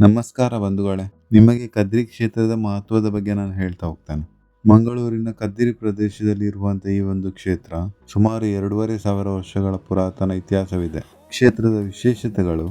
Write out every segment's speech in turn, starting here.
ನಮಸ್ಕಾರ ಬಂಧುಗಳೇ. ನಿಮಗೆ ಕದ್ರಿ ಕ್ಷೇತ್ರದ ಮಹತ್ವದ ಬಗ್ಗೆ ನಾನು ಹೇಳ್ತಾ ಹೋಗ್ತೇನೆ. ಮಂಗಳೂರಿನ ಕದ್ರಿ ಪ್ರದೇಶದಲ್ಲಿ ಇರುವಂತಹ ಈ ಒಂದು ಕ್ಷೇತ್ರ ಸುಮಾರು ಎರಡೂವರೆ ಸಾವಿರ ವರ್ಷಗಳ ಪುರಾತನ ಇತಿಹಾಸವಿದೆ. ಕ್ಷೇತ್ರದ ವಿಶೇಷತೆಗಳು,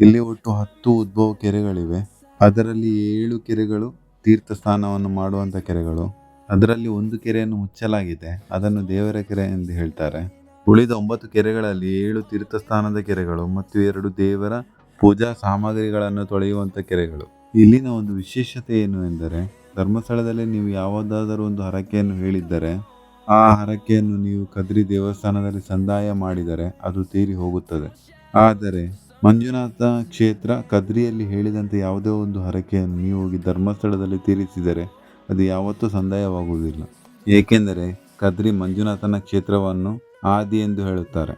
ಇಲ್ಲಿ ಒಟ್ಟು ಹತ್ತು ಉದ್ಭವ ಕೆರೆಗಳಿವೆ. ಅದರಲ್ಲಿ ಏಳು ಕೆರೆಗಳು ತೀರ್ಥ ಸ್ಥಾನವನ್ನು ಮಾಡುವಂತ ಕೆರೆಗಳು. ಅದರಲ್ಲಿ ಒಂದು ಕೆರೆಯನ್ನು ಮುಚ್ಚಲಾಗಿದೆ. ಅದನ್ನು ದೇವರ ಕೆರೆ ಎಂದು ಹೇಳ್ತಾರೆ. ಉಳಿದ ಒಂಬತ್ತು ಕೆರೆಗಳಲ್ಲಿ ಏಳು ತೀರ್ಥಸ್ಥಾನದ ಕೆರೆಗಳು ಮತ್ತು ಎರಡು ದೇವರ ಪೂಜಾ ಸಾಮಗ್ರಿಗಳನ್ನು ತೊಳೆಯುವಂಥ ಕೆರೆಗಳು. ಇಲ್ಲಿನ ಒಂದು ವಿಶೇಷತೆ ಏನು ಎಂದರೆ, ಧರ್ಮಸ್ಥಳದಲ್ಲಿ ನೀವು ಯಾವುದಾದರೂ ಒಂದು ಹರಕೆಯನ್ನು ಹೇಳಿದ್ದರೆ, ಆ ಹರಕೆಯನ್ನು ನೀವು ಕದ್ರಿ ದೇವಸ್ಥಾನದಲ್ಲಿ ಸಂದಾಯ ಮಾಡಿದರೆ ಅದು ತೀರಿ ಹೋಗುತ್ತದೆ. ಆದರೆ ಮಂಜುನಾಥ ಕ್ಷೇತ್ರ ಕದ್ರಿಯಲ್ಲಿ ಹೇಳಿದಂತೆ ಯಾವುದೇ ಒಂದು ಹರಕೆಯನ್ನು ನೀವು ಹೋಗಿ ಧರ್ಮಸ್ಥಳದಲ್ಲಿ ತೀರಿಸಿದರೆ ಅದು ಯಾವತ್ತೂ ಸಂದಾಯವಾಗುವುದಿಲ್ಲ. ಏಕೆಂದರೆ ಕದ್ರಿ ಮಂಜುನಾಥನ ಕ್ಷೇತ್ರವನ್ನು ಆದಿ ಎಂದು ಹೇಳುತ್ತಾರೆ.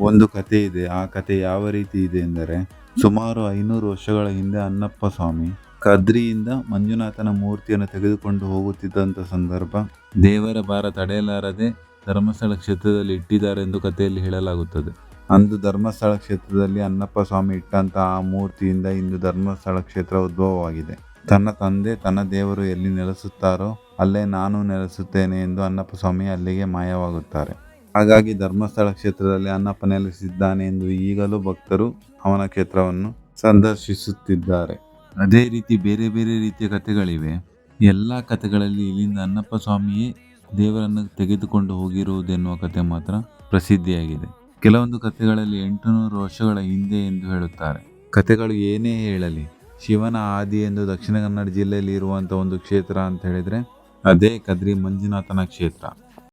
ಒಂದು ಕಥೆ ಇದೆ, ಆ ಕತೆ ಯಾವ ರೀತಿ ಇದೆ ಎಂದರೆ ಸುಮಾರು ಐನೂರು ವರ್ಷಗಳ ಹಿಂದೆ ಅನ್ನಪ್ಪ ಸ್ವಾಮಿ ಕದ್ರಿಯಿಂದ ಮಂಜುನಾಥನ ಮೂರ್ತಿಯನ್ನು ತೆಗೆದುಕೊಂಡು ಹೋಗುತ್ತಿದ್ದಂಥ ಸಂದರ್ಭ ದೇವರ ಭಾರ ತಡೆಯಲಾರದೆ ಧರ್ಮಸ್ಥಳ ಕ್ಷೇತ್ರದಲ್ಲಿ ಇಟ್ಟಿದ್ದಾರೆ ಎಂದು ಕಥೆಯಲ್ಲಿ ಹೇಳಲಾಗುತ್ತದೆ. ಅಂದು ಧರ್ಮಸ್ಥಳ ಕ್ಷೇತ್ರದಲ್ಲಿ ಅನ್ನಪ್ಪ ಸ್ವಾಮಿ ಇಟ್ಟಂತಹ ಆ ಮೂರ್ತಿಯಿಂದ ಇಂದು ಧರ್ಮಸ್ಥಳ ಕ್ಷೇತ್ರ ಉದ್ಭವವಾಗಿದೆ. ತನ್ನ ತಂದೆ, ತನ್ನ ದೇವರು ಎಲ್ಲಿ ನೆಲೆಸುತ್ತಾರೋ ಅಲ್ಲೇ ನಾನು ನೆಲೆಸುತ್ತೇನೆ ಎಂದು ಅನ್ನಪ್ಪ ಸ್ವಾಮಿ ಅಲ್ಲಿಗೆ ಮಾಯವಾಗುತ್ತಾರೆ. ಹಾಗಾಗಿ ಧರ್ಮಸ್ಥಳ ಕ್ಷೇತ್ರದಲ್ಲಿ ಅನ್ನಪ್ಪ ನೆಲೆಸಿದ್ದಾನೆ ಎಂದು ಈಗಲೂ ಭಕ್ತರು ಅವನ ಕ್ಷೇತ್ರವನ್ನು ಸಂದರ್ಶಿಸುತ್ತಿದ್ದಾರೆ. ಅದೇ ರೀತಿ ಬೇರೆ ಬೇರೆ ರೀತಿಯ ಕಥೆಗಳಿವೆ. ಎಲ್ಲ ಕಥೆಗಳಲ್ಲಿ ಇಲ್ಲಿಂದ ಅನ್ನಪ್ಪ ಸ್ವಾಮಿಯೇ ದೇವರನ್ನು ತೆಗೆದುಕೊಂಡು ಹೋಗಿರುವುದೆನ್ನುವ ಕಥೆ ಮಾತ್ರ ಪ್ರಸಿದ್ಧಿಯಾಗಿದೆ. ಕೆಲವೊಂದು ಕಥೆಗಳಲ್ಲಿ ಎಂಟುನೂರು ವರ್ಷಗಳ ಹಿಂದೆ ಎಂದು ಹೇಳುತ್ತಾರೆ. ಕಥೆಗಳು ಏನೇ ಹೇಳಲಿ, ಶಿವನ ಆದಿ ಎಂದು ದಕ್ಷಿಣ ಕನ್ನಡ ಜಿಲ್ಲೆಯಲ್ಲಿ ಇರುವಂಥ ಒಂದು ಕ್ಷೇತ್ರ ಅಂತ ಹೇಳಿದ್ರೆ ಅದೇ ಕದ್ರಿ ಮಂಜುನಾಥನ ಕ್ಷೇತ್ರ.